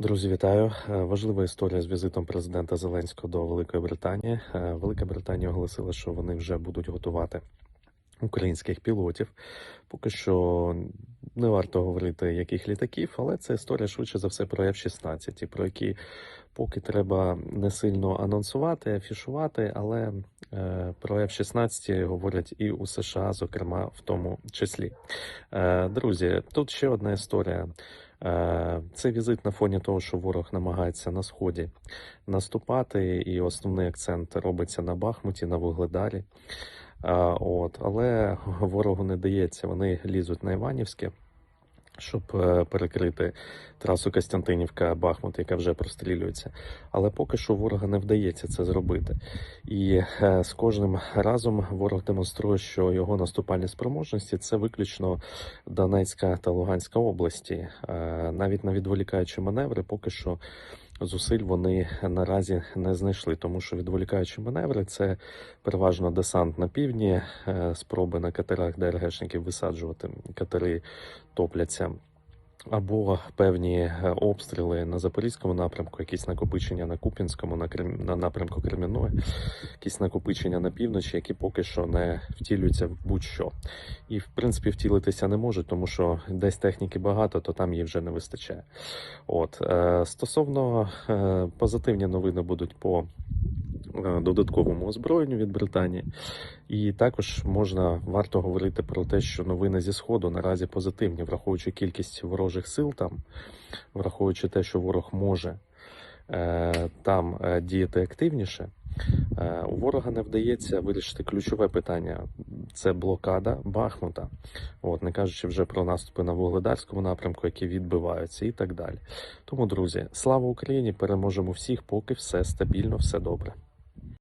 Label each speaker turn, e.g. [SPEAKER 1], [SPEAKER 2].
[SPEAKER 1] Друзі, вітаю! Е, Важлива історія з візитом президента Зеленського до Великої Британії. Е, Велика Британія оголосила, що вони вже будуть готувати українських пілотів. Поки що не варто говорити, яких літаків, але це історія швидше за все про F-16, про які поки треба не сильно анонсувати, афішувати, але е, про F-16 говорять і у США, зокрема, в тому числі. Друзі, тут ще одна історія. Е, Це візит на фоні того, що ворог намагається на сході наступати, і основний акцент робиться на Бахмуті, на Вугледарі. От, але ворогу не дається. Вони лізуть на Іванівське, щоб е, перекрити трасу Костянтинівка-Бахмут, яка вже прострілюється. Але поки що ворога не вдається це зробити. І е, з кожним разом ворог демонструє, що його наступальні спроможності це виключно Донецька та Луганська області. Е, навіть на відволікаючі маневри поки що. Зусиль вони наразі не знайшли, тому що відволікаючі маневри це переважно десант на півдні, е, спроби на катерах ДРГшників висаджувати катери топляться. Або певні е, обстріли на запорізькому напрямку, якісь накопичення на Куп'янському, на Крем... на напрямку Кремінної, якісь накопичення на півночі, які поки що не втілюються в будь-що. І в принципі втілитися не можуть, тому що десь техніки багато, то там її вже не вистачає. От е, стосовно е, позитивні новини будуть по додатковому озброєнню від Британії. І також можна варто говорити про те, що новини зі сходу наразі позитивні, враховуючи кількість ворожих сил там, враховуючи те, що ворог може е, там е, діяти активніше. Е, У ворога не вдається вирішити ключове питання це блокада Бахмута, от не кажучи вже про наступи на вугледарському напрямку, які відбиваються, і так далі. Тому, друзі, слава Україні! Переможемо всіх, поки все стабільно, все добре.